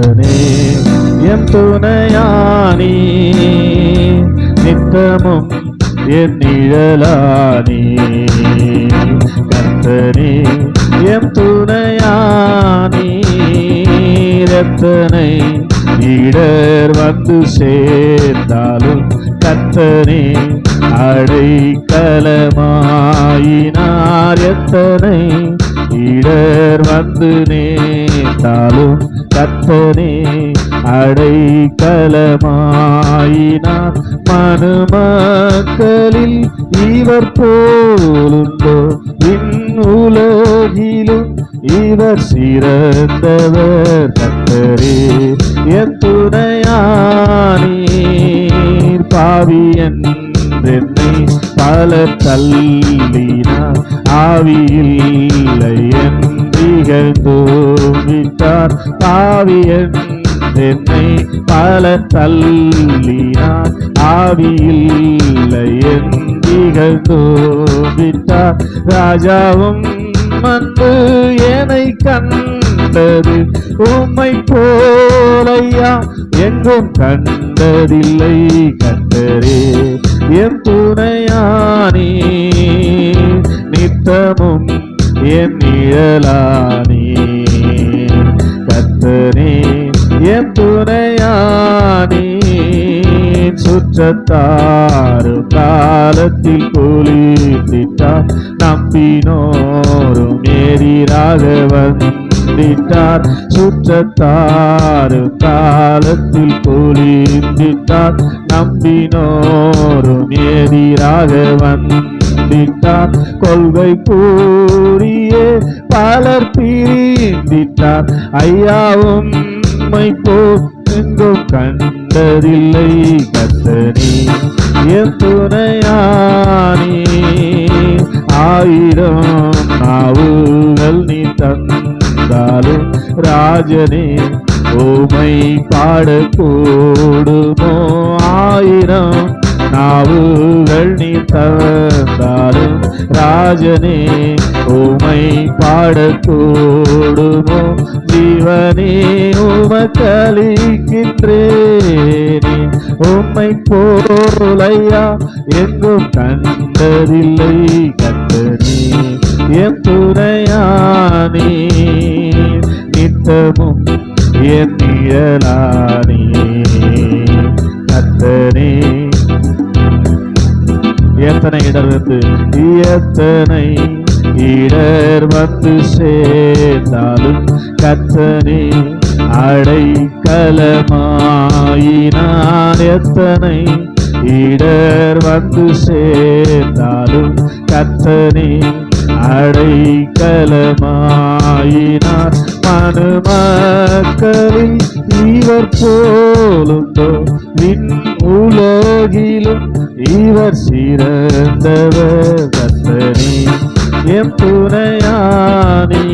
கத்தனே என் துணையானி நித்தமும் என் நிழலானி. கத்தனே என் துணையானி ரத்தனை இடர் வந்து சேர்ந்தாலும் கத்தனே அடைக்கலமாயினார் எத்தனை இடர் வந்து நேர்ந்தாலும் கத்தனே அடைக்கலமாயினார் மனுமக்களில் இவர் போலுண்டோ. இந்நூலகிலும் இவர் சிறந்தவர். கத்தரே என் துணையானீர். பாவி என்றென்னை பல தள்ளினார். ஆவியில்லை என்றிகள் விட்டார். பாவி என்னை பல தள்ளினார். ஆவியில்லை என் தோவிட்டார் ராஜாவும் வந்து என்னை கண்டது. உம்மை போலையா எங்கும் கண்டதில்லை கண்டரே என் துணையானி நித்தமும் என் நிழலானி. துணையானி. சுற்றத்தாறு காலத்தில் குளித்திட்டார் நம்பினோரும் எதிராக வந்திட்டார். சுற்றத்தாறு காலத்தில் குளித்திட்டார் நம்பினோரும் எதிராக வந்திட்டார். கொள்கை கூறியே பலர் பிரிந்திட்டார். ஐயாவும் உம்மை போல் கண்டதில்லை கத்தனி என் துணையானி. ஆயிரம் நாவுகள் நீ தந்தாலும் ராஜனே ஓமை பாடக்கூடுமோ? ஆயிரம் நாவுகள் நீ தந்தாலும் ராஜனே உமை பாடக்கூடுமோ? ஜீவனே உமக்களிக்கின்றேனே. உம்மை போலையா எங்கும் கண்டதில்லை கண்டனே என் துணையானே நித்தமும் என் நிழலானே. கத்தனே எத்தனை இடர் வந்து எத்தனை இடர் வந்து சேர்ந்தாலும் கத்தனே அடைக்கலமாயினான் எத்தனை? இடர் வந்து சேர்ந்தாலும் கத்தனே அடைக்கலமாயினார் மனுமக்களில் இவர் போலுந்தோ விண் உலகிலும் இவர் சிறந்தவர் கத்தனே எம் துணையானி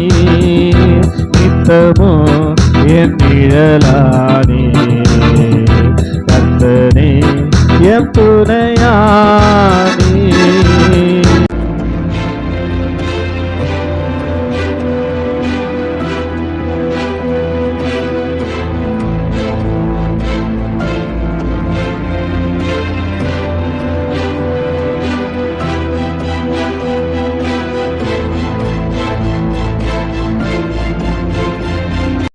துணையானி